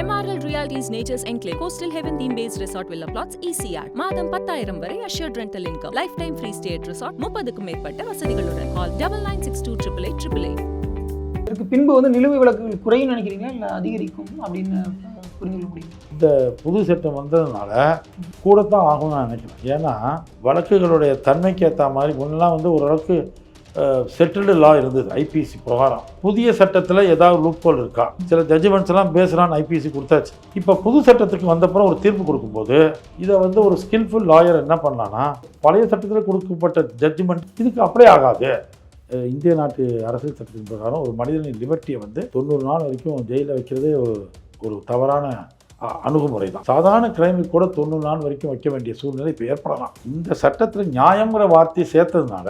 MRL Realties Nature's Enclave Coastal Heaven theme based resort villa plots ECR மாதம் பத்தாயிரம் வரை assured rental income lifetime free stay at resort முப்பதுக்கும் மேற்பட்ட வசதிகளுடன் call double nine six two triple eight triple eight இதற்கு பின்பு வந்து நிலுவை வழக்குகள் குறையும் நினைக்கிறீங்களா? இல்லை அதிகரிக்கும் அப்படின்னு கொள்ள முடியும்? இந்த புது சட்டம் வந்ததுனால கூடத்தான் ஆகும்னு நான் நினைக்கிறேன். ஏன்னா வழக்குகளுடைய தன்மைக்கு ஏற்ற மாதிரி முன்னெல்லாம் வந்து ஓரளவுக்கு செட்டில்டு லா இருந்தது ஐபிசி பிரகாரம். புதிய சட்டத்தில் ஏதாவது லூப்போல் இருக்கா? சில ஜட்ஜ்மெண்ட்ஸ்லாம் பேசுகிறான்னு ஐபிசி கொடுத்தாச்சு. இப்போ புது சட்டத்துக்கு வந்தப்புறம் ஒரு தீர்ப்பு கொடுக்கும்போது இதை வந்து ஒரு ஸ்கில்ஃபுல் லாயர் என்ன பண்ணலான்னா பழைய சட்டத்தில் கொடுக்கப்பட்ட ஜட்ஜ்மெண்ட் இதுக்கு அப்படியே ஆகாது. இந்திய நாட்டு அரசியல் சட்டத்தின் பிரகாரம் ஒரு மனிதனின் லிபர்ட்டியை வந்து தொண்ணூறு நாள் வரைக்கும் ஜெயிலில் வைக்கிறதே ஒரு ஒரு தவறான அணுகுமுறை தான் சாதாரண கிரைமுக்கு கூட தொண்ணூறு நாள் வரைக்கும் வைக்க வேண்டிய சூழ்நிலை இப்போ ஏற்படலாம். இந்த சட்டத்தில் நியாயங்கிற வார்த்தையை சேர்த்ததுனால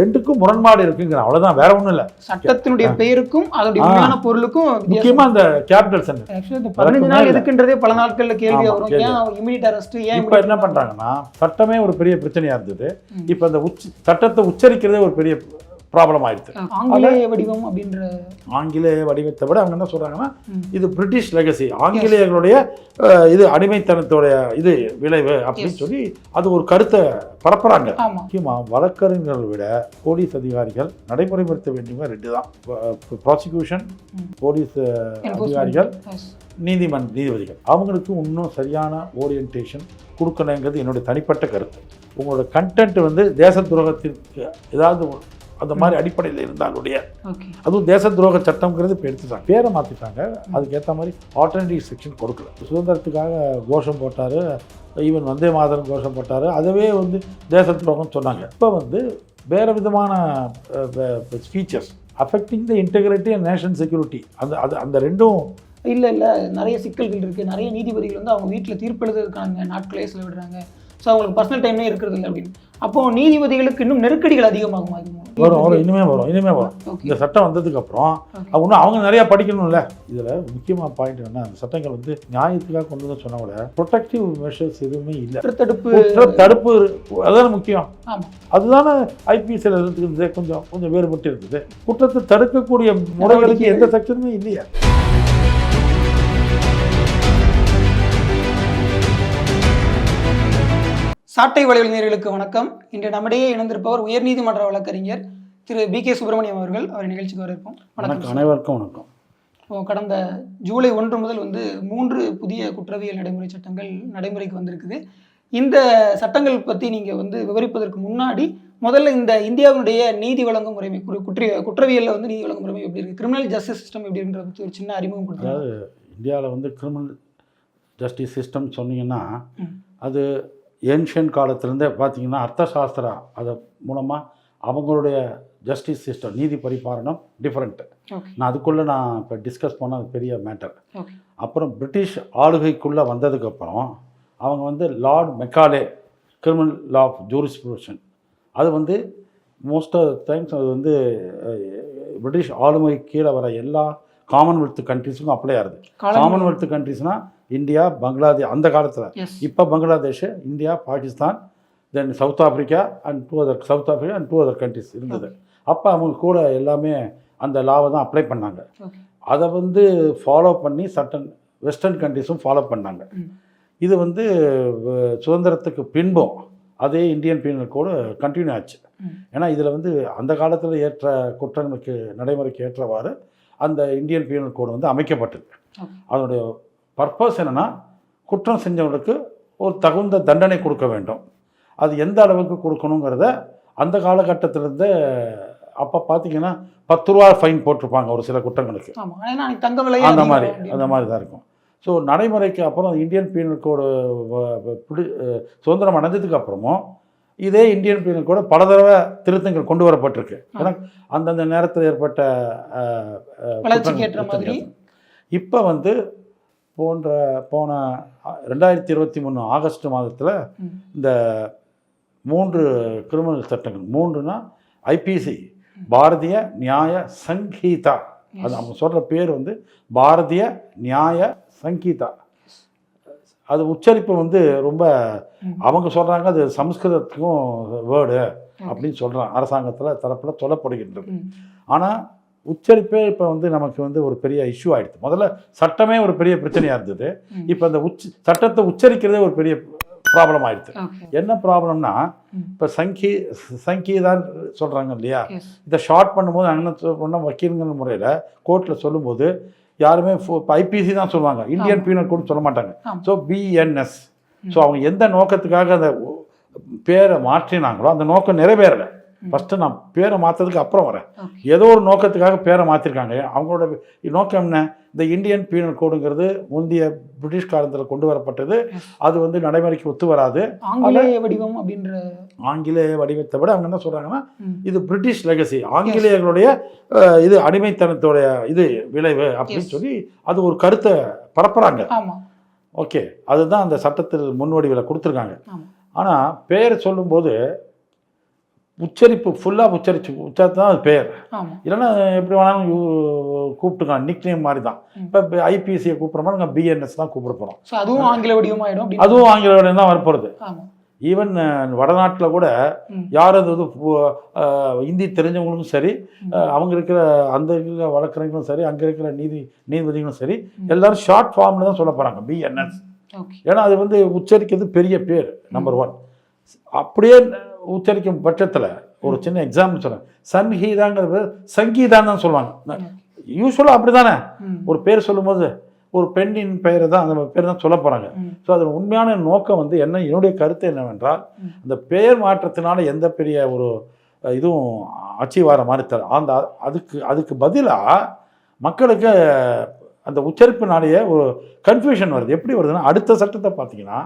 ரெண்டுக்கும் முரண்பாடு இருக்குங்கிற அவ்வளோதான் வேற ஒன்றும் இல்லை. சட்டத்தினுடைய பெயருக்கும். உண்மையான பொருளுக்கும் முக்கியமாக இந்த கேபிட்டல் சென்டர். பதினஞ்சு நாள் இல்ல. எதுக்குன்றதே பல நாட்கள்ல கேள்வி வரும். ஏன் இமிடியட் அரெஸ்ட் ஏன் இப்போ என்ன பண்ணுறாங்கன்னா சட்டமே ஒரு பெரிய பிரச்சனையாக இருந்தது. இப்போ அந்த உச்ச சட்டத்தை உச்சரிக்கிறதே ஒரு பெரிய ப்ராப்ளம் ஆயிடுது ஆங்கிலேய வடிவம் அப்படின்ற ஆங்கிலேய வடிவத்தை விட அவங்க என்ன சொல்கிறாங்கன்னா. இது பிரிட்டிஷ் லெகசி ஆங்கிலேயர்களுடைய இது அடிமைத்தனத்தோடைய இது விளைவு அப்படின்னு. சொல்லி அது ஒரு கருத்தை பரப்புறாங்க முக்கியமாக வழக்கறிஞர்களை விட போலீஸ் அதிகாரிகள் நடைமுறைப்படுத்த வேண்டியவங்க ரெண்டு தான் ப்ராசிக்யூஷன். போலீஸ். அதிகாரிகள். நீதிமன்ற நீதிபதிகள் அவங்களுக்கு இன்னும் சரியான ஓரியன்டேஷன் கொடுக்கணுங்கிறது என்னுடைய தனிப்பட்ட கருத்து உங்களோட கண்டென்ட் வந்து தேச துரோகத்திற்கு ஏதாவது அந்த மாதிரி அடிப்படையில் இருந்தாலுடைய அதுவும் தேச துரோக சட்டம்ங்கிறது இப்போ எடுத்துட்டாங்க. பேரை மாற்றிட்டாங்க அதுக்கேற்ற மாதிரி ஆல்டர்னேட்டிவ் செக்ஷன் கொடுக்கல. சுதந்திரத்துக்காக கோஷம் போட்டார். ஈவன் வந்தே மாதரம் கோஷம் போட்டார். அதுவே வந்து தேச துரோகம்னு சொன்னாங்க. இப்போ வந்து வேறு விதமான features affecting the integrity and nation security அந்த அது அந்த ரெண்டும் இல்ல இல்ல. நிறைய சிக்கல்கள் இருக்கு. நிறைய நீதிபதிகள் வந்து அவங்க வீட்டுல தீர்ப்பு எழுதுறதுக்கான நாட்களே செலவிடுறாங்க. ஸோ அவங்களுக்கு பர்சனல் டைமே இருக்கிறது இல்லை அப்படின்னு. அப்போ நீதிபதிகளுக்கு இன்னும் நெருக்கடிகள் அதிகமாகும் அது வரும் வரும் இனிமே வரும் இனிமே வரும். இந்த சட்டம் வந்ததுக்கு அப்புறம் இன்னும் அவங்க நிறையா படிக்கணும்ல. இதில் முக்கியமான பாயிண்ட் என்னன்னா அந்த சட்டங்கள் வந்து நியாயத்துக்காக கொண்டு வந்து சொன்ன விட ப்ரொடெக்டிவ் மெஷர்ஸ் எதுவுமே இல்லை. தடுப்பு தடுப்பு அதுதானே முக்கியம். அதுதானே ஐபிஎஸ்சில் இருந்தது கொஞ்சம் கொஞ்சம் வேறுபட்டு இருக்குது. குற்றத்தை தடுக்கக்கூடிய முறைகளுக்கு எந்த செக்ஷனுமே இல்லையா. சாட்டை வலைவழிஞர்களுக்கு வணக்கம். இன்று நம்மிடையே இணைந்திருப்பவர் உயர்நீதிமன்ற வழக்கறிஞர் திரு பி கே சுப்பிரமணியம் அவர்கள். அவர் நிகழ்ச்சிக்கு வரவேற்போம். வணக்கம். அனைவருக்கும் வணக்கம். கடந்த ஜூலை ஒன்று முதல் வந்து மூன்று புதிய குற்றவியல் நடைமுறை சட்டங்கள் நடைமுறைக்கு வந்திருக்குது. இந்த சட்டங்கள் பற்றி நீங்கள் வந்து விவரிப்பதற்கு முன்னாடி முதல்ல இந்த இந்தியாவினுடைய நீதி வழங்கும் முறைமை குற்ற குற்ற- குற்றவியலில் வந்து நீதி வழங்கும் முறைமை எப்படி இருக்குது கிரிமினல் ஜஸ்டிஸ் சிஸ்டம் எப்படி இருக்குன்றத பற்றி ஒரு சின்ன அறிமுகம் அதாவது இந்தியாவில் வந்து கிரிமினல் ஜஸ்டிஸ் சிஸ்டம் சொன்னீங்கன்னா. அது ஏன்ஷியன் காலத்திலேருந்தே பார்த்தீங்கன்னா அர்த்தசாஸ்திரா அது மூலமாக அவங்களுடைய ஜஸ்டிஸ் சிஸ்டம் நீதி பரிபாலனம் டிஃப்ரெண்ட்டு நான் அதுக்குள்ளே நான் இப்போ டிஸ்கஸ் பண்ண அது பெரிய மேட்டர் அப்புறம் பிரிட்டிஷ் ஆளுகைக்குள்ளே வந்ததுக்கப்புறம் அவங்க வந்து Lord Macaulay criminal law of jurisprudence அது வந்து மோஸ்ட் ஆஃப் டைம்ஸ் அது வந்து பிரிட்டிஷ் ஆளுமை கீழே வர எல்லா காமன்வெல்த் கண்ட்ரிஸுக்கும் அப்ளை ஆகுது. காமன்வெல்த் கண்ட்ரிஸ்னால் இந்தியா பங்களாதேஷ் அந்த காலத்தில். இப்போ Bangladesh India Pakistan then south Africa and two other south Africa and two other countries இருந்தது. அப்போ அவங்க கூட எல்லாமே அந்த லாவை தான் அப்ளை பண்ணாங்க. அதை வந்து ஃபாலோ பண்ணி சட்டன் வெஸ்டர்ன் கண்ட்ரிஸும் ஃபாலோ பண்ணாங்க. இது வந்து சுதந்திரத்துக்கு பின்பும் அதே இந்தியன் பீனல் கோடு கண்டினியூ ஆச்சு. ஏன்னா இதில் வந்து அந்த காலத்தில் ஏற்ற குற்றங்களுக்கு நடைமுறைக்கு ஏற்றவாறு அந்த இந்தியன் பீனல் கோடு வந்து அமைக்கப்பட்டது. அதனுடைய பர்பஸ் என்னென்னா குற்றம் செஞ்சவங்களுக்கு ஒரு தகுந்த தண்டனை கொடுக்க வேண்டும். அது எந்த அளவுக்கு கொடுக்கணுங்கிறத அந்த காலகட்டத்திலேருந்து அப்போ பார்த்தீங்கன்னா பத்து ரூபா ஃபைன் போட்டிருப்பாங்க ஒரு சில குற்றங்களுக்கு. அந்த மாதிரி. அந்த மாதிரி தான் இருக்கும். ஸோ நடைமுறைக்கு அப்புறம் இந்தியன் பீனல் கோடு பிடி- சுதந்திரம் அடைஞ்சதுக்கு அப்புறமும் இதே இந்தியன் பீனல் கோடு பல தடவை திருத்தங்கள் கொண்டு வரப்பட்டிருக்கு. ஏன்னா அந்தந்த நேரத்தில் ஏற்பட்ட. இப்போ வந்து போன்ற போன ரெண்டாயிரத்தி இருபத்தி மூணு ஆகஸ்ட் மாதத்தில். இந்த மூன்று கிரிமினல் சட்டங்கள் மூன்றுனா ஐபிசி பாரதிய நியாய சங்கீதா அது அவங்க சொல்கிற பேர் வந்து பாரதிய நியாய சங்கீதா அது உச்சரிப்பு வந்து ரொம்ப. அவங்க சொல்கிறாங்க அது சமஸ்கிருதத்துக்கும் வேர்டு அப்படின்னு சொல்கிறாங்க அரசாங்கத்தில் தரப்பில் சொல்லப்படுகின்றது. ஆனால் உச்சரிப்பே இப்போ வந்து நமக்கு வந்து ஒரு பெரிய இஷ்யூ ஆயிடுது முதல்ல சட்டமே ஒரு பெரிய பிரச்சனையாக இருந்தது. இப்போ அந்த உச்ச சட்டத்தை உச்சரிக்கிறதே ஒரு பெரிய ப்ராப்ளம் ஆயிடுது ஓகே என்ன ப்ராப்ளம்னா. இப்போ சங்கீ சங்கீதான் சொல்கிறாங்க இல்லையா இதை ஷார்ட் பண்ணும்போது அண்ணன் சொன்ன வக்கீலுங்கிற முறையில் கோர்ட்டில் சொல்லும்போது யாருமே இப்போ ஐபிசி தான் சொல்லுவாங்க இந்தியன். பீனல் கோட் சொல்ல மாட்டாங்க. So BNS. ஸோ அவங்க எந்த நோக்கத்துக்காக அந்த பேரை மாற்றினாங்களோ அந்த நோக்கம் நிறைவேறலை. ஃபஸ்ட்டு நான் பேரை மாற்றதுக்கு அப்புறம் வரேன். ஏதோ ஒரு நோக்கத்துக்காக பேரை மாற்றிருக்காங்க அவங்களோட நோக்கம் என்ன? இந்த இந்தியன் பீனல் கோடுங்கிறது முந்தைய பிரிட்டிஷ் காலத்தில் கொண்டு வரப்பட்டது. அது வந்து நடைமுறைக்கு ஒத்து வராது. ஆங்கிலேய வடிவம் அப்படின்ற ஆங்கிலேய வடிவத்தை விட அவங்க என்ன சொல்கிறாங்கன்னா. இது பிரிட்டிஷ் லெகசி ஆங்கிலேயர்களுடைய இது அடிமைத்தனத்தோடைய இது விளைவு அப்படின்னு. சொல்லி அது ஒரு கருத்தை பரப்புறாங்க. ஆமா. ஓகே. அதுதான் அந்த சட்டத்தில் முன்வடிவில் கொடுத்துருக்காங்க. ஆனால் பெயர் சொல்லும்போது உச்சரிப்பு ஃபுல்லாக உச்சரிச்சு. உச்சரித்து தான் அது ஆமா. இல்லைன்னா எப்படி வேணாலும் கூப்பிட்டுக்கலாம் நிக் நேம் மாதிரி தான். இப்போ ஐபிசியை கூப்பிட்ற மாதிரி நாங்கள் பிஎன்எஸ் தான் கூப்பிட போகிறோம் அதுவும் ஆங்கில வடிவம் ஆயிடும் அப்படின்னு அதுவும் ஆங்கிலோட தான் வரப்போகிறது ஈவன் வடநாட்டில் கூட. யார் அது வந்து ஹிந்தி தெரிஞ்சவங்களுக்கும் சரி அவங்க இருக்கிற அந்த இருக்கிற வழக்கறிஞர்களும் சரி அங்கே இருக்கிற நீதி நீதிபதிகளும் சரி. எல்லாரும் ஷார்ட் ஃபார்மில் தான் சொல்ல போகிறாங்க பிஎன்எஸ் ஏன்னா அது வந்து உச்சரிக்கிறது பெரிய பேர் நம்பர் ஒன் அப்படியே உச்சரிக்கும் பட்சத்தில் ஒரு சின்ன எக்ஸாம்பிள் சொல்கிறேன் சன்ஹீதாங்கிறது சங்கீதான்னு தான் சொல்லுவாங்க யூஸ்வலாக அப்படி தானே. ஒரு பேர் சொல்லும்போது ஒரு பெண்ணின் பெயரை தான் அந்த பேர் தான் சொல்ல போகிறாங்க. ஸோ அதன் உண்மையான நோக்கம் வந்து என்ன என்னுடைய கருத்து என்னவென்றால். அந்த பெயர் மாற்றத்தினால எந்த பெரிய ஒரு இதுவும் அச்சீவ் ஆகிற மாதிரி தர அந்த அதுக்கு அதுக்கு பதிலாக மக்களுக்கு அந்த உச்சரிப்பினாலேயே ஒரு கன்ஃபியூஷன் வருது எப்படி வருதுன்னா அடுத்த சட்டத்தை பார்த்தீங்கன்னா.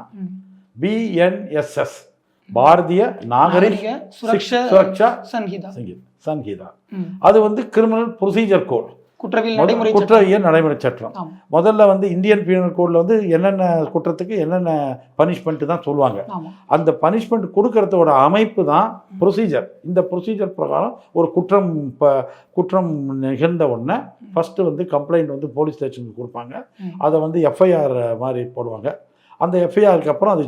பிஎன்எஸ்எஸ் பாரதிய நாகரிக் சுரக்ஷா சங்கீதா சங்கீத். அது வந்து கிரிமினல் ப்ரொசீஜர் கோட் குற்றவியல் நடைமுறை சட்டம். குற்றவியல் நடைமுறை சட்டம். முதல்ல வந்து இந்தியன் பீனல் கோடில் வந்து என்னென்ன குற்றத்துக்கு என்னென்ன பனிஷ்மெண்ட்டு தான் சொல்லுவாங்க. அந்த பனிஷ்மெண்ட் கொடுக்கறதோட அமைப்பு தான் ப்ரொசீஜர் இந்த ப்ரொசீஜர் பிரகாரம் ஒரு குற்றம் குற்றம் நிகழ்ந்த உடனே ஃபஸ்ட்டு வந்து கம்ப்ளைண்ட் வந்து போலீஸ் ஸ்டேஷனுக்கு கொடுப்பாங்க. அதை வந்து எஃப்ஐஆர் மாதிரி போடுவாங்க. அந்த எஃப்ஐஆருக்கு அப்புறம் அது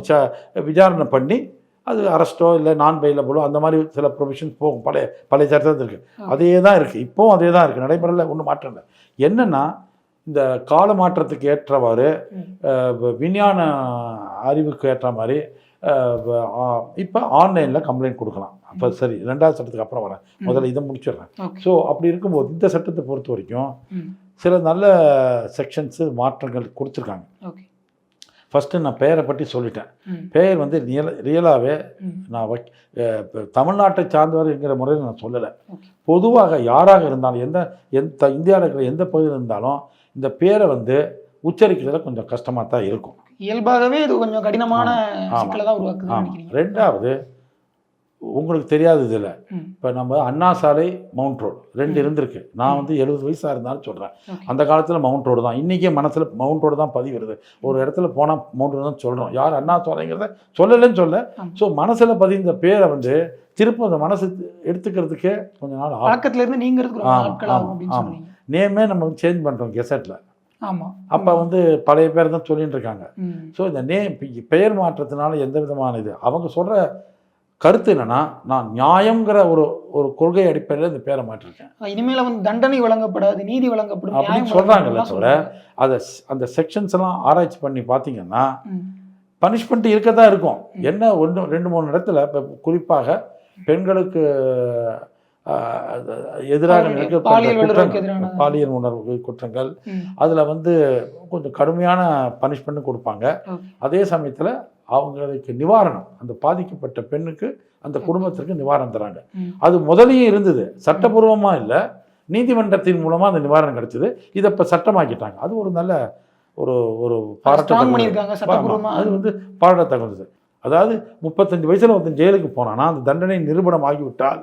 விசாரணை பண்ணி அது அரெஸ்ட்டோ இல்லை நான் பெயிலபிளோ அந்த மாதிரி சில ப்ரொவிஷன்ஸ் போகும். பழைய பழைய சட்டத்தில் இருக்குது. அதே தான் இருக்குது இப்போவும் அதே தான் இருக்குது நடைமுறையில் ஒன்றும் மாற்றம் இல்லை. என்னென்னா இந்த கால மாற்றத்துக்கு ஏற்றவாறு விஞ்ஞான அறிவுக்கு ஏற்ற மாதிரி இப்போ ஆன்லைனில் கம்ப்ளைண்ட் கொடுக்கலாம். அப்போ சரி ரெண்டாவது சட்டத்துக்கு அப்புறம் வரேன். முதல்ல இதை முடிச்சிடுறேன். ஸோ அப்படி இருக்கும்போது இந்த சட்டத்தை பொறுத்த வரைக்கும். சில நல்ல செக்ஷன்ஸு மாற்றங்கள் கொடுத்துருக்காங்க. ஃபஸ்ட்டு நான் பெயரை பற்றி சொல்லிட்டேன். பெயர் வந்து ரியல் ரியலாகவே. நான் வக் தமிழ்நாட்டை சார்ந்தவர்ங்கிற முறையில் நான் சொல்லலை. பொதுவாக யாராக இருந்தாலும் எந்த எந்த இந்தியாவில் இருக்கிற எந்த பகுதியில் இருந்தாலும் இந்த பேரை வந்து உச்சரிக்கிறதுல கொஞ்சம் கஷ்டமாக தான் இருக்கும் இயல்பாகவே இது கொஞ்சம் கடினமான ரெண்டாவது உங்களுக்கு தெரியாது இதில். இப்போ நம்ம அண்ணா சாலை மவுண்ட் ரோடு ரெண்டு. இருந்திருக்கு. நான் வந்து எழுபது வயசாக இருந்தாலும் சொல்கிறேன். அந்த காலத்தில் மவுண்ட் ரோடு தான். இன்றைக்கே மனசில் மவுண்ட் ரோடு தான் பதிவு வருது ஒரு இடத்துல போனால் மவுண்ட் ரோடு தான் சொல்கிறோம் யார் அண்ணா சாலைங்கிறத சொல்லலைன்னு சொல்ல. ஸோ மனசில் பதிந்த பேரை வந்து திரும்ப அந்த மனசு எடுத்துக்கிறதுக்கு கொஞ்ச நாள் ஆகும். பழக்கத்துல இருந்து நீங்கிறதுக்கு ரொம்ப ஆமா, நாட்கள் ஆகும் ஆமா, அப்படின்னு ஆமா. சொன்னீங்க. நேமே நம்ம சேஞ்ச் பண்ணுறோம் கெசட்டில் ஆமா. அப்போ வந்து பழைய பேர் தான் சொல்லிட்டு இருக்காங்க. ஸோ இந்த நேம் பெயர் மாற்றத்தினால எந்த விதமான இது? அவங்க சொல்கிற கருத்து என்னன்னா நான் நியாயங்கிற ஒரு ஒரு கொள்கை அடிப்படையில் இந்த பேரை மாற்றிருக்கேன் இனிமேல வந்து தண்டனை வழங்கப்படாது நீதி வழங்கப்படும் அப்படின்னு சொல்றாங்கல்ல தவிர, அதை அந்த செக்ஷன்ஸ் எல்லாம் ஆராய்ச்சி பண்ணி பார்த்தீங்கன்னா. பனிஷ்மெண்ட் இருக்க தான் இருக்கும். என்ன ஒன்று ரெண்டு மூணு இடத்துல இப்போ குறிப்பாக பெண்களுக்கு எதிராக குற்றங்கள், பாலியல் உணர்வு குற்றங்கள். அதில் வந்து கொஞ்சம் கடுமையான பனிஷ்மெண்ட் கொடுப்பாங்க. அதே சமயத்தில் அவங்களுக்கு நிவாரணம். அந்த பாதிக்கப்பட்ட பெண்ணுக்கு அந்த குடும்பத்திற்கு நிவாரணம் தராங்க. அது முதலையும் இருந்தது. சட்டபூர்வமாக இல்லை. நீதிமன்றத்தின் மூலமாக அந்த நிவாரணம் கிடைச்சது. இதை இப்போ சட்டமாக்கிட்டாங்க. அது ஒரு நல்ல ஒரு ஒரு ஆமா, அது வந்து பாராட்டத்தக்கது அதாவது முப்பத்தஞ்சு வயசுல ஒருத்தன் ஜெயிலுக்கு போனானா அந்த தண்டனை நிரூபணம் ஆகிவிட்டால்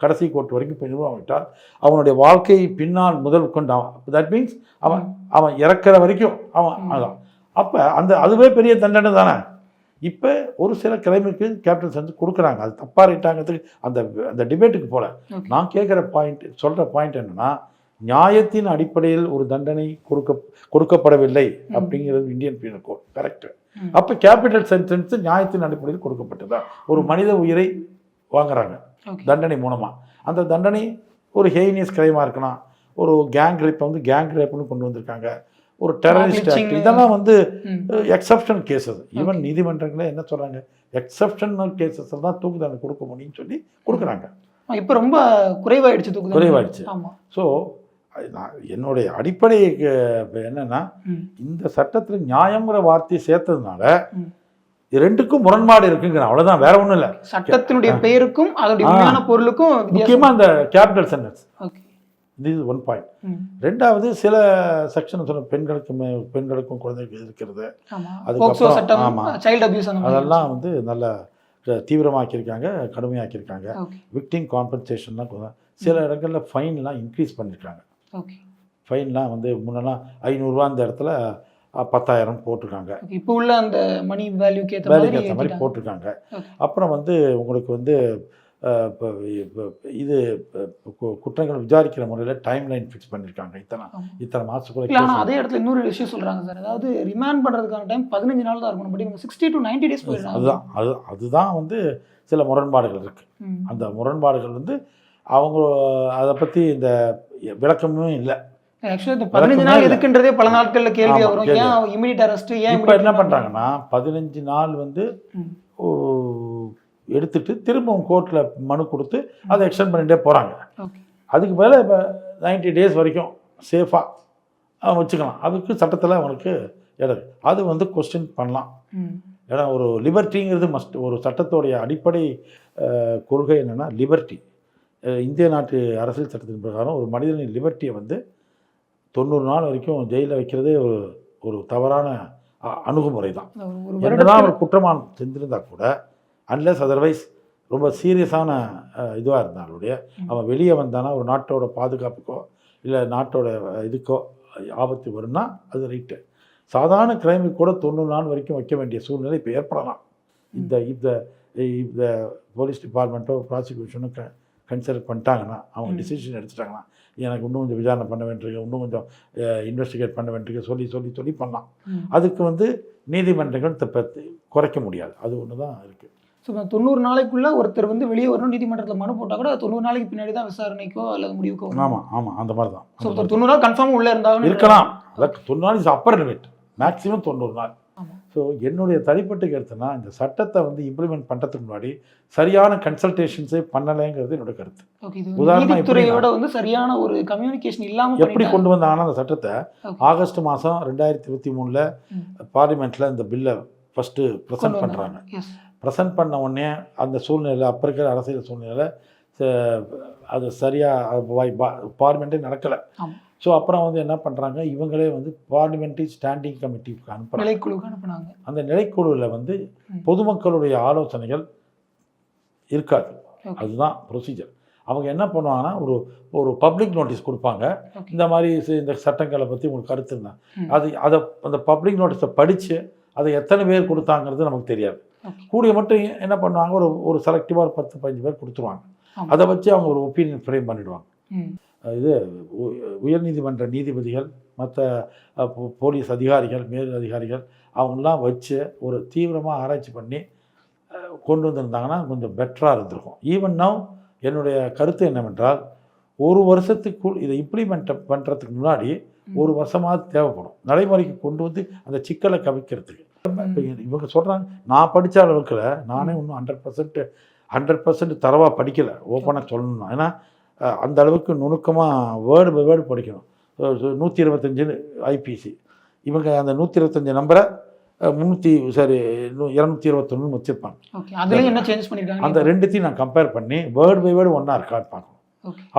கடைசி கோர்ட் வரைக்கும் போய் நிரூபணம் ஆகிவிட்டால் அவனுடைய வாழ்க்கை பின்னால் முதல் கொண்டு அவன். தட் மீன்ஸ் அவன் அவன் இறக்குற வரைக்கும் அவன். அதான். அப்போ அந்த அதுவே பெரிய தண்டனை தானே? இப்போ ஒரு சில கிழமைக்கு கேப்டன் செஞ்சு கொடுக்குறாங்க. அது தப்பாக ரைட்டாங்கிறதுக்கு அந்த அந்த டிபேட்டுக்கு போல. நான் கேட்குற பாயிண்ட் சொல்கிற பாயிண்ட் என்னன்னா நியாயத்தின் அடிப்படையில் ஒரு தண்டனை கொடுக்க கொடுக்கப்படவில்லை. அப்படிங்கிறது இந்தியன் பீனல் கோட் கரெக்ட். அப்போ கேபிட்டல் சென்டென்ஸ் நியாயத்தின் அடிப்படையில் கொடுக்கப்பட்டதா? ஒரு மனித உயிரை வாங்குறாங்க. தண்டனை மூலமாக அந்த தண்டனை ஒரு ஹெய்னியஸ் கிரைமாக இருக்கலாம். ஒரு கேங் ரேப்பை வந்து கேங் ரேப்னு கொண்டு வந்திருக்காங்க. ஒரு டெரரிஸ்ட். ஆக்ட் இதெல்லாம் வந்து. Exception cases even. நீதிமன்றங்களே என்ன சொல்கிறாங்க எக்ஸப்ஷனல் கேசஸ் தான் தூக்கு தண்டனை கொடுக்க முடியும்னு சொல்லி கொடுக்குறாங்க இப்போ ரொம்ப குறைவாயிடுச்சு தூக்கு. குறைவாயிடுச்சு. ஸோ நான் என்னுடைய அடிப்படை என்னன்னா. இந்த சட்டத்தில் நியாயங்கிற வார்த்தையை சேர்த்ததுனால ரெண்டுக்கும் முரண்பாடு இருக்குங்கிற அவ்வளவுதான் வேற ஒன்றும் இல்லை சட்டத்தினுடைய பெயருக்கும். உண்மையான பொருளுக்கும் முக்கியமாக இந்த கேபிட்டல் சென்டென்ஸ் ஓகே இது ஒன் பாயிண்ட். ரெண்டாவது சில செக்ஷன் சொன்ன பெண்களுக்கு பெண்களுக்கும் குழந்தைகளுக்கு இருக்கிறது அதுக்கப்புறம், போக்சோ சட்டம் ஆமா. சைல்டு அபியூஸ் அந்த மாதிரி அதெல்லாம் வந்து நல்ல தீவிரமாக்கியிருக்காங்க கடுமையாக்கியிருக்காங்க. ஓகே விக்டிங் காம்பன்சேஷன்லாம் சில இடங்களில் ஃபைன்லாம் இன்க்ரீஸ் பண்ணியிருக்காங்க. ஃபைன்லாம் வந்து முன்னெல்லாம் ஐநூறுரூவா அந்த இடத்துல பத்தாயிரம் போட்டிருக்காங்க. இப்போ உள்ள அந்த மணி வேல்யூக்கு ஏற்ற மாதிரி. போட்டிருக்காங்க. அப்புறம் வந்து உங்களுக்கு வந்து இது குற்றங்கள் விசாரிக்கிற முறையில் டைம் லைன் ஃபிக்ஸ் பண்ணியிருக்காங்க இத்தனை. இத்தனை மாதத்துக்குள்ள இல்ல ஆனா case அதே இடத்துல இன்னொரு விஷயம் சொல்றாங்க சார் அதாவது ரிமாண்ட் பண்றதுக்கான டைம் பதினஞ்சு நாள் தான் இருக்கணும் பட் இவங்க சிக்ஸ்டி டு நைன்டி டேஸ் போயிடுறாங்க அதுதான் அது அதுதான் வந்து சில முரண்பாடுகள் இருக்குது. அந்த முரண்பாடுகள் வந்து அவங்க அதை பற்றி இந்த விளக்கமும் இல்லை இந்த பதினஞ்சு நாள். எதுக்குன்றதே பல நாட்கள்ல கேள்வி வரும். ஏன் இமிடியட் அரெஸ்ட் ஏன் இப்போ என்ன? பண்ணுறாங்கன்னா பதினஞ்சு நாள் வந்து எடுத்துட்டு திரும்பவும் கோர்ட்டில் மனு கொடுத்து அதை எக்ஸ்டெண்ட் பண்ணிகிட்டே போகிறாங்க. அதுக்கு பதிலாக இப்போ நைன்டி டேஸ் வரைக்கும் சேஃபாக வச்சுக்கலாம் அதுக்கு சட்டத்தில் அவங்களுக்கு இடம். அது வந்து கொஸ்டின் பண்ணலாம். ஏன்னா ஒரு லிபர்ட்டிங்கிறது மஸ்ட் ஒரு சட்டத்தோடைய அடிப்படை கொள்கை என்னென்னா லிபர்ட்டி இந்திய நாட்டு அரசியல் சட்டத்தின் பிரகாரம் ஒரு மனிதனின் லிபர்ட்டியை வந்து தொண்ணூறு நாள் வரைக்கும் ஜெயிலில் வைக்கிறதே ஒரு ஒரு தவறான அணுகுமுறை தான் என்னதான் ஒரு குற்றமான செஞ்சிருந்தா கூட அன்லெஸ் அதர்வைஸ் ரொம்ப சீரியஸான இதுவாக இருந்தாலுடைய அவன் வெளியே வந்தானா ஒரு நாட்டோட பாதுகாப்புக்கோ இல்லை நாட்டோட இதுக்கோ ஆபத்து வரும்னா அது ரைட்டு சாதாரண கிரைமுக்கு கூட தொண்ணூறு நாள் வரைக்கும் வைக்க வேண்டிய சூழ்நிலை இப்போ ஏற்படலாம். இந்த இந்த இந்த போலீஸ் டிபார்ட்மெண்ட்டோ ப்ராசிக்யூஷனோ க கன்சிடர் பண்ணிட்டாங்கன்னா அவங்க. டிசிஷன் எடுத்துட்டாங்கன்னா எனக்கு இன்னும் கொஞ்சம் விசாரணை பண்ண வேண்டியிருக்கு இன்னும் கொஞ்சம் இன்வெஸ்டிகேட் பண்ண வேண்டியிருக்கு சொல்லி சொல்லி சொல்லி பண்ணலாம். அதுக்கு வந்து நீதிமன்றங்கள் தப்ப குறைக்க முடியாது. அது ஒன்று தான் இருக்குது இப்ப தொண்ணூறு நாளைக்குள்ள ஒருத்தர் வந்து வெளியே வரணும் நீதிமன்றத்துல மனு போட்டா கூட தொண்ணூறு நாளைக்கு பின்னாடி தான் விசாரணைக்கோ அல்லது முடிவுக்கோ. ஆமாம் ஆமாம் அந்த மாதிரி தான் மாதிரி தொண்ணூறு நாள் கன்ஃபார்ம் உள்ள இருந்தாலும். இருக்கலாம் அதாவது தொண்ணூறு நாள் இஸ் அப்பர் லிமிட் மேக்ஸிமம் தொண்ணூறு நாள். ஸோ என்னுடைய தனிப்பட்ட கருத்துனா இந்த சட்டத்தை வந்து இம்ப்ளிமெண்ட் பண்ணுறதுக்கு முன்னாடி சரியான கன்சல்டேஷன்ஸே பண்ணலைங்கிறது என்னோட கருத்து ஓகே இது உதாரணமா நீதித்துறையோட வந்து சரியான ஒரு கம்யூனிகேஷன் இல்லாம எப்படி. கொண்டு வந்தாங்கன்னா அந்த சட்டத்தை. ஆகஸ்ட் மாதம் ரெண்டாயிரத்தி இருபத்தி மூணில். பார்லிமெண்ட்டில் இந்த பில்லை ஃபஸ்ட்டு ப்ரெசென்ட். பண்ணுறாங்க. ப்ரெசென்ட் பண்ண உடனே அந்த சூழ்நிலையில் அப்போ இருக்கிற அரசியல் சூழ்நிலையில் அது சரியாக பார்லிமெண்ட்டே நடக்கலை. ஸோ அப்புறம் வந்து என்ன பண்ணுறாங்க இவங்களே வந்து பார்லிமெண்ட்ரி ஸ்டாண்டிங் கமிட்டிக்கு அனுப்புகிறாங்க நிலைக்குழுக்கு அனுப்புனாங்க அந்த நிலைக்குழுவில் வந்து. பொதுமக்களுடைய ஆலோசனைகள் இருக்காது. அதுதான் ப்ரொசீஜர் அவங்க என்ன பண்ணுவாங்கன்னா ஒரு ஒரு பப்ளிக் நோட்டீஸ் கொடுப்பாங்க. இந்த மாதிரி இந்த சட்டங்களை பற்றி உங்களுக்கு கருத்து இருந்தால் ம். அது அதை அந்த பப்ளிக் நோட்டீஸை படித்து அதை எத்தனை பேர் கொடுத்தாங்கிறது நமக்கு தெரியாது. கூடிய மட்டும் என்ன பண்ணுவாங்க? ஒரு ஒரு செலக்டிவாக ஒரு பத்து பதினஞ்சு பேர் கொடுத்துருவாங்க. அதை வச்சு அவங்க ஒரு ஒப்பீனியன் ஃப்ரேம் பண்ணிடுவாங்க. இது உயர்நீதிமன்ற நீதிபதிகள் மற்ற போலீஸ் அதிகாரிகள் மேல் அதிகாரிகள் அவங்களாம் வச்சு ஒரு தீவிரமாக ஆராய்ச்சி பண்ணி கொண்டு வந்திருந்தாங்கன்னா கொஞ்சம் பெட்டராக இருந்திருக்கும். ஈவன் நவ் என்னுடைய கருத்து என்னவென்றால் ஒரு வருஷத்துக்குள் இதை இம்ப்ளிமெண்ட் பண்ணுறதுக்கு முன்னாடி ஒரு வருஷமாவது தேவைப்படும். நடைமுறைக்கு கொண்டு வந்து அந்த சிக்கலை கவிக்கிறதுக்கு. இவங்க சொல்கிறாங்க நான் படித்த அளவுக்குல நானே இன்னும் ஹண்ட்ரட் பர்சன்ட் ஹண்ட்ரட் பர்சன்ட் தரவாக படிக்கலை. ஓப்பனாக சொல்லணும் ஏன்னா அந்த அளவுக்கு நுணுக்கமாக வேர்டு பை வேர்டு படிக்கணும். நூற்றி இருபத்தஞ்சு ஐபிசி இவங்க அந்த நூற்றி இருபத்தஞ்சு நம்பரை முந்நூற்றி சாரி இரநூத்தி இருபத்தொன்னு வச்சுருப்பாங்க. அந்த ரெண்டுத்தையும் நான் கம்பேர் பண்ணி வேர்டு பை வேர்டு ஒன்றா இருக்கான்னு பார்க்கணும்.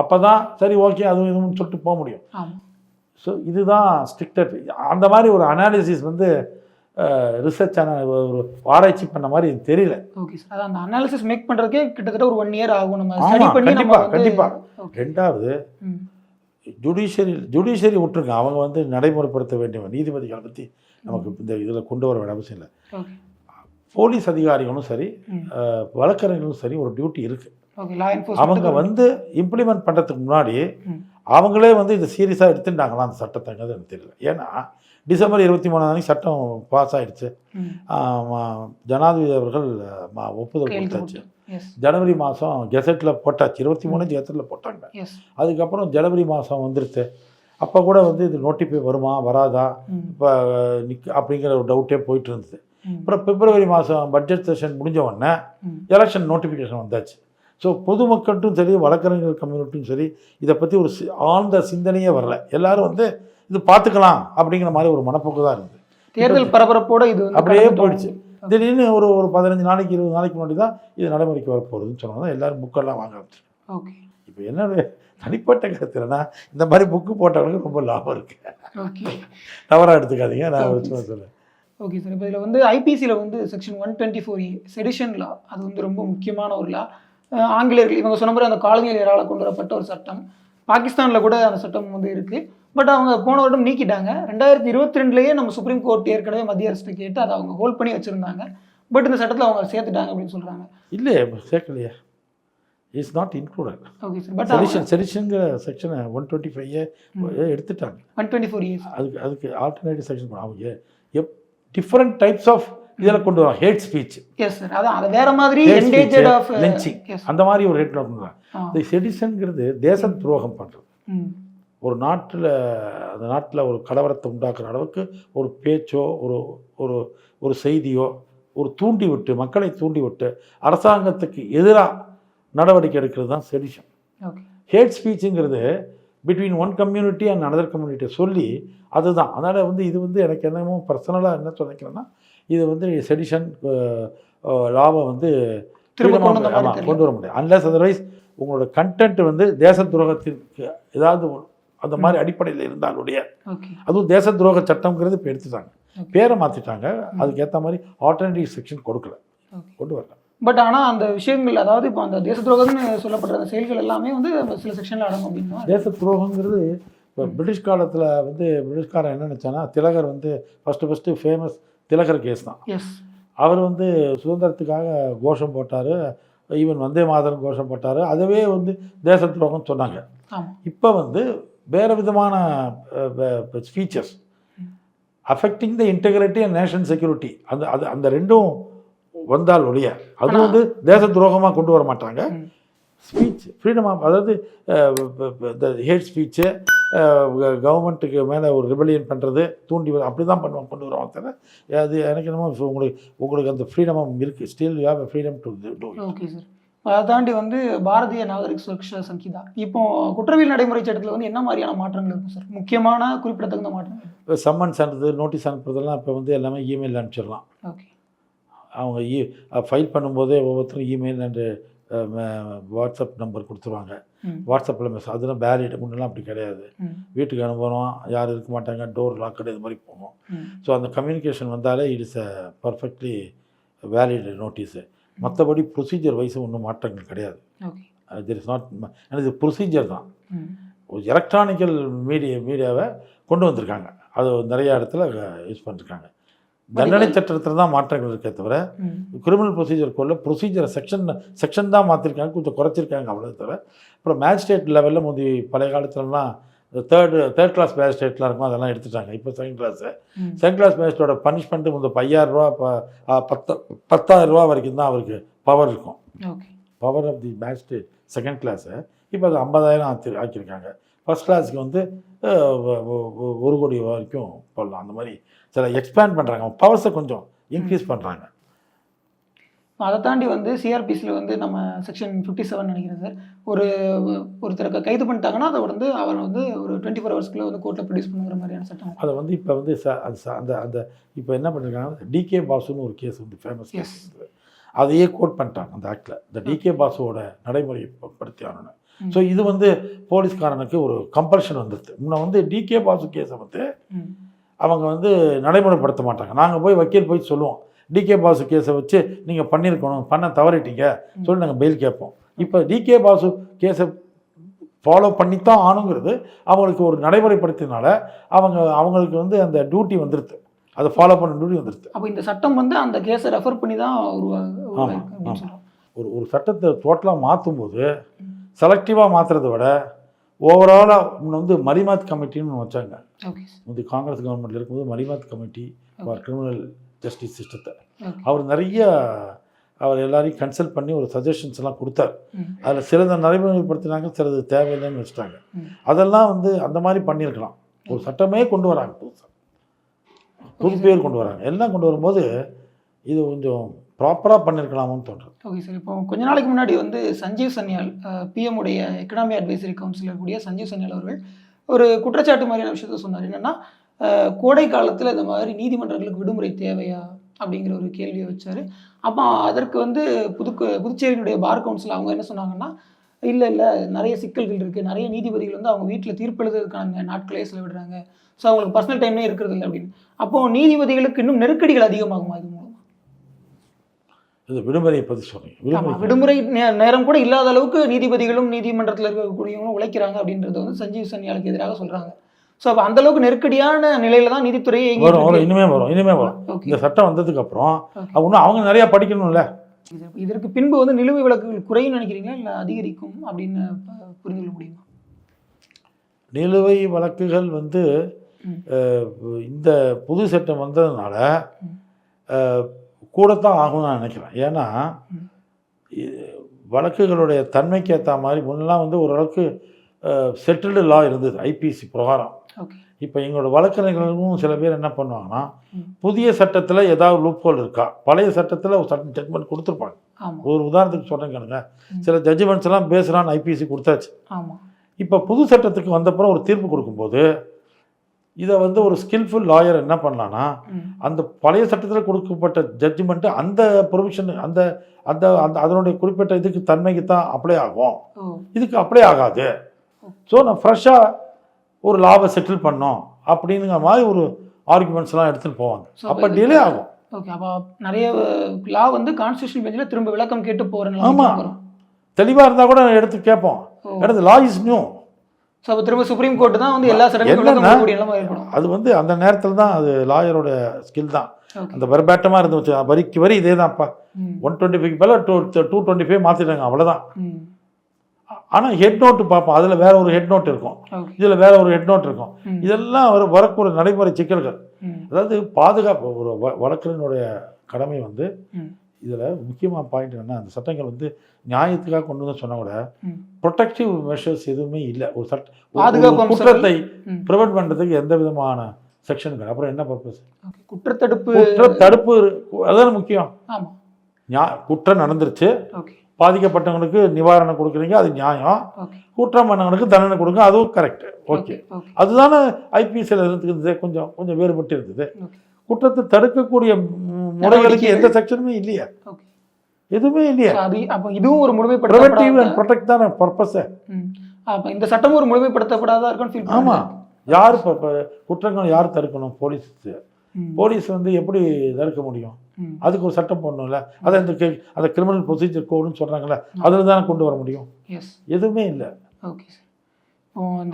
அப்போ தான் சரி ஓகே அதுவும் இதுவும் சொல்லிட்டு போக முடியும். ஸோ இதுதான் ஸ்ட்ரிக்டட் அந்த மாதிரி ஒரு அனாலிசிஸ் வந்து ரிசர்ச் ஒரு ஆராய்ச்சி பண்ண மாதிரி தெரியல. ஓகே சார் அந்த அனாலிசிஸ் மேக் பண்றதுக்கே கிட்டத்தட்ட ஒரு ஒன் இயர் ஆகும் நம்ம ஸ்டடி பண்ணி நம்ம கண்டிப்பா. ரெண்டாவது. ஜுடிஷியரி ஜுடிஷியரி விட்டுருங்க. அவங்க வந்து நடைமுறைப்படுத்த வேண்டிய நீதிபதிகளை பற்றி நமக்கு இந்த இதில் கொண்டு வர வேண்டிய அவசியம் இல்லை. போலீஸ் அதிகாரிகளும் சரி வழக்கறிஞர்களும் சரி ஒரு டியூட்டி இருக்குது லா அவங்க வந்து இம்ப்ளிமெண்ட் பண்ணுறதுக்கு முன்னாடி. அவங்களே வந்து இதை சீரியஸாக எடுத்துட்டாங்களா அந்த சட்டத்தைங்கிறது எனக்கு தெரியல. ஏன்னா டிசம்பர் இருபத்தி மூணாம் தேதி சட்டம் பாஸ். ஆமா, ஜனாதிபதி அவர்கள் ம- ஒப்புதல் கொடுத்தாச்சு. ஜனவரி மாதம் கெசட்டில் போட்டாச்சு. இருபத்தி மூணு கெசட்டில் போட்டாங்க. அதுக்கப்புறம் ஜனவரி மாதம் வந்துருச்சு. அப்போ கூட வந்து இது நோட்டிஃபை வருமா வராதா? இப்போ நிக் அப்படிங்கிற ஒரு டவுட்டே போயிட்டு இருந்தது. அப்புறம் பிப்ரவரி மாதம் பட்ஜெட் செஷன் முடிஞ்ச உடனே எலெக்ஷன் நோட்டிஃபிகேஷன் வந்தாச்சு. ஸோ பொதுமக்கள்ட்டும் சரி வழக்கறிஞர் கம்யூனிட்டியும் சரி இதை பற்றி ஒரு ஆழ்ந்த சிந்தனையே வரல. எல்லாரும் வந்து இது பார்த்துக்கலாம் அப்படிங்கிற மாதிரி ஒரு மனப்போக்கு தான் இருந்தது. தேர்தல் பரபரப்போட இது அப்படியே போயிடுச்சு. திடீர்னு ஒரு ஒரு பதினஞ்சு நாளைக்கு இருபது நாளைக்கு முன்னாடி தான் இது நடைமுறைக்கு வரப்போகுதுன்னு சொன்னாங்க எல்லாரும் புக்கெல்லாம் வாங்க ஆரம்பிச்சு ஓகே. இப்போ என்னுடைய தனிப்பட்ட கருத்து என்னன்னா இந்த மாதிரி புக்கு போட்டவங்களுக்கு ரொம்ப லாபம் இருக்குது ஓகே. தவறாக எடுத்துக்காதீங்க. நான் ஒரு சும்மா சொல்லுவேன் ஓகே சார். இப்போ இதில் வந்து ஐபிசியில் வந்து section one twenty four sedition law அது வந்து ரொம்ப முக்கியமான ஒரு லா ஆங்கிலேயர்கள் இவங்க சொன்ன மாதிரி அந்த காலனியரால் கொண்டு வரப்பட்ட ஒரு சட்டம். பாகிஸ்தானில் கூட அந்த சட்டம் வந்து இருக்குது பட் அவங்க போன வருடம் நீக்கிட்டாங்க. ரெண்டாயிரத்தி இருபத்தி ரெண்டுலேயே நம்ம சுப்ரீம் கோர்ட் ஏற்கனவே மத்திய அரசு கேட்டு அதை அவங்க ஹோல்ட் பண்ணி வச்சுருந்தாங்க. பட் இந்த சட்டத்தில் அவங்க சேர்த்துட்டாங்க அப்படின்னு சொல்கிறாங்க இல்லையே சேர்க்கலையே. Is not included okay sir but sedition செடிஷனுங்கிற செக்ஷனை ஒன் டுவெண்ட்டி ஃபைவ் எடுத்துட்டாங்க. ஒன் டுவெண்ட்டி ஃபோர் இயர்ஸ் அதுக்கு அதுக்கு ஆல்டர்னேட்டிவ் செக்ஷன் அவங்க எப் டிஃப்ரெண்ட் டைப்ஸ் ஆஃப் இதில் கொண்டு வரோம் ஹேட் ஸ்பீச் எஸ் சார் அதான் அதை வேற மாதிரி என்டேஜர்ட் ஆஃப். எஸ் அந்த மாதிரி ஒரு ஹேட்டில் கொண்டு இந்த செடிஷனுங்கிறது தேச துரோகம் பண்ணுறது ஒரு நாட்டில் அந்த நாட்டில் ஒரு கலவரத்தை உண்டாக்குற அளவுக்கு ஒரு பேச்சோ ஒரு ஒரு ஒரு செய்தியோ ஒரு தூண்டி விட்டு மக்களை தூண்டி விட்டு அரசாங்கத்துக்கு எதிராக நடவடிக்கை எடுக்கிறது தான் sedition hate ஸ்பீச்சுங்கிறது between one community and another கம்யூனிட்டியை சொல்லி அதுதான். அதனால் வந்து இது வந்து எனக்கு என்னமோ பர்சனலாக என்ன சொல்லிக்கிறேன்னா இது வந்து செடிஷன் லாவை வந்து freedom கொண்டு வர முடியாது. அன்லஸ் அதர்வைஸ் உங்களோட கண்டென்ட் வந்து தேச துரோகத்திற்கு ஏதாவது அந்த மாதிரி அடிப்படையில் இருந்தாலுடைய அதுவும் தேச துரோக சட்டம்ங்கிறது இப்போ எடுத்துட்டாங்க. பேரை மாற்றிட்டாங்க அதுக்கேற்ற மாதிரி ஆல்டர்னேட்டிவ் செக்ஷன் கொடுக்கல. கொண்டு வரல. பட் ஆனால் அந்த விஷயங்கள் அதாவது இப்போ அந்த தேச துரோகம்னு சொல்லப்படுற அந்த செயல்கள் எல்லாமே வந்து சில செக்ஷனில் அடங்கும் அப்படின்னா தேச துரோகங்கிறது இப்போ பிரிட்டிஷ் காலத்தில் வந்து பிரிட்டிஷ்காரன் என்ன நினச்சானா திலகர் வந்து first first famous Tilak case தான். எஸ் அவர் வந்து சுதந்திரத்துக்காக கோஷம் போட்டார். ஈவன் வந்தே மாதரம் கோஷம் போட்டார். அதுவே வந்து தேச துரோகம்னு சொன்னாங்க. இப்போ வந்து வேறு விதமான features affecting the integrity and nation security அந்த அது அந்த ரெண்டும் வந்தால் ஒழிய. அது வந்து தேச துரோகமாக கொண்டு வர மாட்டாங்க. ஸ்பீச் ஃப்ரீடம் ஆஃப் அதாவது ஹேட் ஸ்பீச்சு கவர்மெண்ட்டுக்கு மேலே ஒரு ரிபலியன் பண்ணுறது தூண்டி அப்படி தான் பண்ணுவாங்க கொண்டு வருவாங்க தவிர அது எனக்கு என்னமோ உங்களுக்கு உங்களுக்கு அந்த ஃப்ரீடம் இருக்குது still you have freedom to do okay sir அதை தாண்டி வந்து பாரதிய நாகரிக் சுரக்ஷா சங்கீதா. இப்போ குற்றவியல் நடைமுறை சட்டத்தில் வந்து என்ன மாதிரியான மாற்றங்கள் இருக்கும் சார் முக்கியமான குறிப்பிடத்தகுந்த மாற்றங்கள்? இப்போ சம்மன்ஸ் அனுப்புறது நோட்டீஸ் அனுப்புறதெல்லாம் இப்போ வந்து எல்லாமே இமெயில் அனுப்பிச்சிடலாம். ஓகே அவங்க இ ஃபைல் பண்ணும்போதே ஒவ்வொருத்தரும் இமெயில் அண்டு வாட்ஸ்அப் நம்பர் கொடுத்துருவாங்க. வாட்ஸ்அப்பில் மெசேஜ் அதெல்லாம் வேலிட் முன்னெல்லாம் அப்படி கிடையாது. வீட்டுக்கு அனுப்புகிறோம் யாரும் இருக்க மாட்டாங்க டோர் லாக்கடு இது மாதிரி போகும். ம். ஸோ அந்த கம்யூனிகேஷன் வந்தாலே it is a perfectly valid notice மற்றபடி ப்ரொசீஜர் வைஸும் ஒன்றும் மாற்றங்கள் கிடையாது. தெர் இஸ் நாட் இது ப்ரொசீஜர் தான். ஒரு எலக்ட்ரானிக்கல் மீடியா மீடியாவை கொண்டு வந்திருக்காங்க. அது நிறைய இடத்துல யூஸ் பண்ணிருக்காங்க. தண்டனை சட்டத்தில் தான் மாற்றங்கள் இருக்கே தவிர கிரிமினல் ப்ரொசீஜர் கோடில் ப்ரொசீஜரை செக்ஷன் செக்ஷன் தான் மாற்றிருக்காங்க கொஞ்சம் குறைச்சிருக்காங்க அவ்வளோ தவிர. அப்புறம் மேஜிஸ்ட்ரேட் லெவலில் முந்தி பழைய காலத்துலலாம் தேர்டு தேர்ட் கிளாஸ் மேஜிஸ்ட்ரேட்லாம் இருக்கும் அதெல்லாம் எடுத்துட்டாங்க. இப்போ செகண்ட் கிளாஸு செகண்ட் கிளாஸ் மேஜிஸ்ட்ரேட்டோட பனிஷ்மெண்ட்டு முந்தைய ஐயாயிரரூவா பத்து பத்தாயிரரூவா வரைக்கும் தான் அவருக்கு பவர் இருக்கும். Okay. Power of the magistrate second class இப்போ அது ஐம்பதாயிரம் ஆக்கி ஆக்கியிருக்காங்க. ஃபர்ஸ்ட் கிளாஸுக்கு வந்து ஒரு கோடி வரைக்கும் போடலாம். அந்த மாதிரி சில எக்ஸ்பேண்ட் பண்ணுறாங்க பவர்ஸை கொஞ்சம் இன்க்ரீஸ் பண்ணுறாங்க அதை தாண்டி வந்து சிஆர்பிசியில் வந்து நம்ம செக்ஷன் ஃபிஃப்டி செவன் நினைக்கிறேன் சார் ஒரு ஒருத்தரை கைது பண்ணிட்டாங்கன்னா அதை வந்து அவர் வந்து ஒரு டுவெண்ட்டி ஃபோர் ஹவர்ஸ்க்குள்ளே வந்து கோர்ட்டில் ப்ரொடியூஸ் பண்ணுங்கிற மாதிரியான சட்டம். அதை வந்து இப்போ வந்து ச- அந்த அந்த இப்போ என்ன பண்ணிருக்காங்க டிகே பாசுன்னு ஒரு கேஸ் வந்து ஃபேமஸ். கேஸ் அதையே கோட் பண்ணிட்டாங்க அந்த ஆக்டில் இந்த டிகே பாசுவோட நடைமுறையை ப- படுத்தி ஆகணும். ஸோ இது வந்து போலீஸ்காரனுக்கு ஒரு கம்பல்ஷன் வந்துடுது முன்ன வந்து டிகே பாசு கேஸை வந்து அவங்க வந்து நடைமுறைப்படுத்த மாட்டாங்க. நாங்கள் போய் வக்கீல் போய் சொல்லுவோம். டிகே பாசு கேஸை வச்சு நீங்கள் பண்ணியிருக்கணும் பண்ண தவறிட்டீங்க சொல்லி நாங்கள் பெயில் கேட்போம். இப்போ டிகே பாசு கேஸை ஃபாலோ பண்ணித்தான் ஆணுங்கிறது அவங்களுக்கு ஒரு நடைமுறைப்படுத்தினால அவங்க அவங்களுக்கு வந்து அந்த டியூட்டி வந்துடுது அதை ஃபாலோ பண்ண டியூட்டி வந்துடுது அப்போ இந்த சட்டம் வந்து அந்த கேஸை ரெஃபர் பண்ணி தான் உருவா உருவாயிருக்கு அப்படின்னு ஆமா. சொல்கிறோம் ஒரு ஒரு சட்டத்தை டோட்டலாக மாற்றும்போது செலக்டிவாக மாற்றுறத விட ஓவராலாக முன்ன வந்து மலிமாத் கமிட்டின்னு ஒன்று வச்சாங்க. முந்தி காங்கிரஸ் கவர்மெண்ட்டில் இருக்கும்போது Malimath committee for criminal justice சிஸ்டத்தை அவர் நிறைய அவர் எல்லாரையும் கன்சல்ட் பண்ணி ஒரு சஜஷன்ஸ் எல்லாம் கொடுத்தார். அதில் சிலதை நடைமுறைப்படுத்தினாங்க சிலது தேவையில்லைன்னு வச்சுட்டாங்க. அதெல்லாம் வந்து அந்த மாதிரி பண்ணியிருக்கலாம். ஒரு சட்டமே கொண்டு வராங்க புதுசாக புது பேர் கொண்டு வராங்க. எல்லாம் கொண்டு வரும்போது இது கொஞ்சம் ப்ராப்பராக பண்ணியிருக்கலாமோன்னு தோன்றும் ஓகே சார் இப்போ கொஞ்ச நாளைக்கு முன்னாடி வந்து சஞ்சீவ் சன்யால் பிஎம் உடைய எக்கனாமி அட்வைசரி கவுன்சிலர் கூடிய சஞ்சீவ் சன்யால் அவர்கள் ஒரு குற்றச்சாட்டு மாதிரியான விஷயத்த சொன்னார். என்னன்னா கோடை காலத்தில் இந்த மாதிரி நீதிமன்றங்களுக்கு விடுமுறை தேவையா அப்படிங்கிற ஒரு கேள்வியை வச்சார். அப்போ அதற்கு வந்து புதுக்கு புதுச்சேரியினுடைய பார் கவுன்சில் அவங்க என்ன சொன்னாங்கன்னா இல்லை இல்லை நிறைய சிக்கல்கள் இருக்குது நிறைய நீதிபதிகள் வந்து அவங்க வீட்டில் தீர்ப்பு எழுதுறதுக்கான நாட்களே செலவிடுறாங்க. ஸோ அவங்களுக்கு பர்சனல் டைம்லேயே இருக்கிறது இல்லை அப்படின்னு. அப்போது நீதிபதிகளுக்கு இன்னும் நெருக்கடிகள் அதிகமாகுமா இது இது விடுமுறையை பற்றி ஆமா, விடுமுறை விடுமுறை நேரம் கூட இல்லாத அளவுக்கு நீதிபதிகளும் நீதிமன்றத்தில் இருக்கக்கூடியவங்களும் உழைக்கிறாங்க அப்படின்றத வந்து சஞ்சீவ் சன்யாலுக்கு எதிராக சொல்றாங்க. ஸோ அப்போ அந்த அளவுக்கு நெருக்கடியான நிலையில தான் நீதித்துறையே வரும் வரும். இனிமே வரும் இனிமே வரும். இந்த சட்டம் வந்ததுக்கு அப்புறம் Okay. இன்னும் அவங்க நிறைய படிக்கணும்ல? இதற்கு பின்பு வந்து நிலுவை வழக்குகள் குறையும் நினைக்கிறீங்களா? இல்லை அதிகரிக்கும் அப்படின்னு புரிந்து கொள்ள முடியுமா? நிலுவை வழக்குகள் வந்து இந்த புது சட்டம் வந்ததுனால கூடத்தான் ஆகும்னு நான் நினைக்கிறேன். ஏன்னா வழக்குகளுடைய தன்மைக்கு ஏற்ற மாதிரி முன்னெல்லாம் வந்து ஓரளவுக்கு செட்டில்டு லா இருந்தது ஐபிசி பிரகாரம். இப்போ எங்களோட வழக்கறிஞர்களும் சில பேர் என்ன பண்ணுவாங்கன்னா. புதிய சட்டத்தில் ஏதாவது லூப்ஹோல் இருக்கா? பழைய சட்டத்தில் ஒரு சட்டம் ஜட்மெண்ட் கொடுத்துருப்பாங்க. ஒரு உதாரணத்துக்கு ம். சில ஜட்ஜ்மெண்ட்ஸ் எல்லாம் பேசுகிறான்னு ஐபிசி கொடுத்தாச்சு. இப்போ புது சட்டத்துக்கு வந்தப்புறம் ஒரு தீர்ப்பு கொடுக்கும்போது இதை வந்து ஒரு ஸ்கில்ஃபுல் லாயர் என்ன பண்ணலான்னா. அந்த பழைய சட்டத்தில் கொடுக்கப்பட்ட ஜட்ஜ்மெண்ட்டு அந்த ப்ரொவிஷன் அந்த அந்த அந்த அதனுடைய குறிப்பிட்ட இதுக்கு தன்மைக்கு தான் அப்ளை ஆகும். இதுக்கு அப்ளை ஆகாது. ஸோ நான் ஃப்ரெஷ்ஷாக ஒரு லாபை செட்டில் பண்ணோம் அப்படிங்கிற மாதிரி ஒரு ஆர்குமெண்ட்ஸ்லாம் எடுத்துகிட்டு போவாங்க. அப்போ டிலே ஆகும். ஓகே அப்போ நிறைய லா வந்து கான்ஸ்டியூஷன் பெஞ்சில் திரும்ப விளக்கம் கேட்டு போகிறேன் ஆமா. தெளிவாக இருந்தால் கூட எடுத்து கேட்போம். எடுத்து லா இஸ் நியூ ஸோ அப்போ திரும்ப சுப்ரீம் கோர்ட் தான் வந்து எல்லா ஏற்படும் அது வந்து அந்த நேரத்தில் தான் அது லாயரோட ஸ்கில் தான். அந்த வெர்பேட்டமாக இருந்து வச்சு வரிக்கு வரி இதே தான்ப்பா. ஒன் டுவெண்ட்டி ஃபைவ் மேலே டூ டூ டுவெண்ட்டி ஃபைவ் மாற்றிட்டாங்க அவ்வளோதான் ஆனால் ஹெட் நோட்டு பார்ப்போம். அதில் வேற ஒரு ஹெட் நோட் இருக்கும். இதில் வேற ஒரு ஹெட் நோட் இருக்கும். இதெல்லாம் வர வரக்கூடிய நடைமுறை சிக்கல்கள். அதாவது பாதுகாப்பு ஒரு வழக்கறிஞருடைய கடமை வந்து இதில் முக்கியமான பாயிண்ட் என்னன்னா அந்த சட்டங்கள் வந்து நியாயத்துக்காக கொண்டு வந்து சொன்னா கூட ப்ரொடெக்டிவ் மெஷர்ஸ் எதுவுமே இல்லை. ஒரு சட்ட பாதுகாப்பு. குற்றத்தை ம். ப்ரிவென்ட் பண்ணுறதுக்கு எந்த விதமான செக்ஷனுக்கு அப்புறம் என்ன பர்பஸ் குற்றத்தடுப்பு. குற்ற தடுப்பு. அதான முக்கியம். ஆமா. நியா- குற்றம் நடந்துருச்சு. பாதிக்கப்பட்டவங்களுக்கு நிவாரணம் கொடுக்குறீங்க அது நியாயம். குற்றம் பண்ணவங்களுக்கு தண்டனை கொடுங்க அதுவும் கரெக்ட் ஓகே அதுதானே இருந்தது கொஞ்சம் கொஞ்சம் வேறுபட்டு இருந்தது குற்றத்தை தடுக்கக்கூடிய முறைகளுக்கு. எந்த செக்ஷனுமே இல்லையா? எதுவுமே இல்லையா? அது அப்போ இதுவும் ஒரு முழுமைப்படுத்தப்படாத? ப்ரொடெக்ட் தானே பர்பஸை அப்போ இந்த சட்டமும் ஒரு முழுமைப்படுத்தப்படாதா இருக்கும்னு ஃபீல் ஆமா. யார் இப்போ குற்றங்கள் யார் தடுக்கணும் போலீஸ் போலீஸ் வந்து எப்படி தடுக்க முடியும்? அதுக்கு ஒரு சட்டம் போடணும்ல? அதை இந்த அந்த கிரிமினல் ப்ரொசீஜர் கோடுன்னு சொல்றாங்கல்ல அதில் தானே கொண்டு வர முடியும்? எதுவுமே இல்லை. ஓகே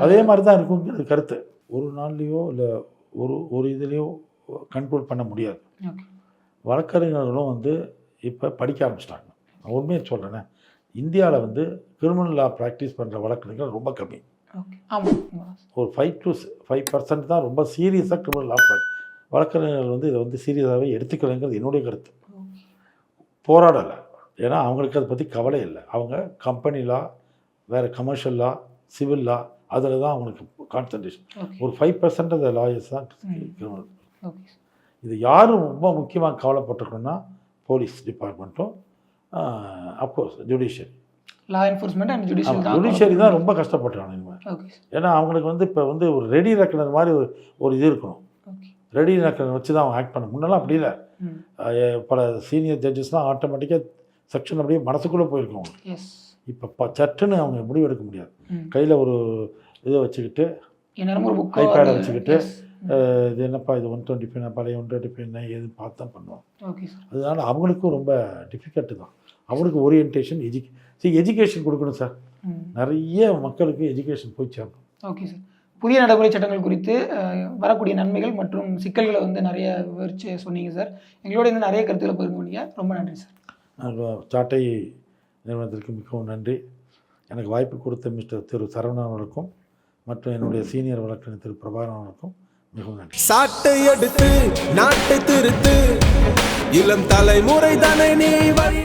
அதே மாதிரி தான் இருக்குங்கிறது கருத்து. ஒரு நாள்லேயோ இல்லை ஒரு ஒரு இதுலேயோ கண்ட்ரோல் பண்ண முடியாது. வழக்கறிஞர்களும் வந்து இப்போ படிக்க ஆரம்பிச்சிட்டாங்க. நான் உண்மையை சொல்கிறேனே இந்தியாவில் வந்து கிரிமினல் லா ப்ராக்டிஸ் பண்ணுற வழக்கறிஞர்கள் ரொம்ப கம்மி. ஒரு ஃபைவ் டு ஃபைவ் பர்சன்ட் தான் ரொம்ப சீரியஸாக கிரிமினல் லா ப்ராக்டிஸ் வழக்கறிஞர்கள் வந்து இதை வந்து சீரியஸாகவே எடுத்துக்கலைங்கிறது என்னுடைய கருத்து. போராடலை. ஏன்னா அவங்களுக்கு அதை பற்றி கவலை இல்லை. அவங்க கம்பெனி லா வேறு கமர்ஷியல் லா சிவில் லா அதில் தான் அவங்களுக்கு கான்சன்ட்ரேஷன் ஒரு ஃபைவ் பர்சன்ட் அந்த லாயர்ஸ் தான். கிரிமினல் இது யாரும் ரொம்ப முக்கியமாக கவலைப்பட்டிருக்கோன்னா police டிபார்ட்மெண்ட்டும் of course judiciary law enforcement and judicial judiciary தான் ரொம்ப கஷ்டப்பட்டுறாங்க இனிமேல் ஏன்னா அவங்களுக்கு வந்து இப்போ வந்து ஒரு ரெடி ரெக்கனர் மாதிரி ஒரு ஒரு இது இருக்கணும். ரெடி ரெக்கனர் வச்சு தான் அவங்க ஆக்ட் பண்ண முன்னெல்லாம் அப்படி இல்லை. பல சீனியர் ஜட்ஜஸ்லாம் ஆட்டோமேட்டிக்காக செக்ஷன் அப்படியே மனசுக்குள்ளே போயிருக்கும் இப்போ ப சட்டுன்னு அவங்க முடிவு எடுக்க முடியாது கையில் ஒரு இதை வச்சுக்கிட்டு அ வச்சுக்கிட்டு, இது என்னப்பா இது ஒன் டுவெண்ட்டி ஃபைவ் பழைய ஒன் டுவெண்ட்டி ஃபைவ் ஏதுன்னு பார்த்து தான் பண்ணுவோம். ஓகே சார் அதனால அவங்களுக்கும் ரொம்ப டிஃபிகல்ட்டு தான். அவங்களுக்கு ஓரியன்டேஷன் எஜுகே சரி எஜுகேஷன் கொடுக்கணும் சார் நிறைய மக்களுக்கு எஜுகேஷன் போய் சேரணும். ஓகே சார் புதிய நடைமுறை சட்டங்கள் குறித்து வரக்கூடிய நன்மைகள் மற்றும் சிக்கல்களை வந்து நிறைய விவரிச்சு சொன்னீங்க சார் எங்களோட இன்னும் நிறைய கருத்துக்களை பகிர்ந்து கொண்டீங்க. ரொம்ப நன்றி சார் சாட்டை நிறுவனத்திற்கு மிகவும் நன்றி. எனக்கு வாய்ப்பு கொடுத்த மிஸ்டர் திரு சரவணன் அவர்களுக்கும் மற்றும் என்னுடைய சீனியர் வழக்கறிஞர் திரு பிரபாகரன் அவர்களுக்கும் மிகவும் நன்றி. சாட்டை எடுத்து நாட்டை திருத்து. இளம் தலைமுறை தானே நீ வழி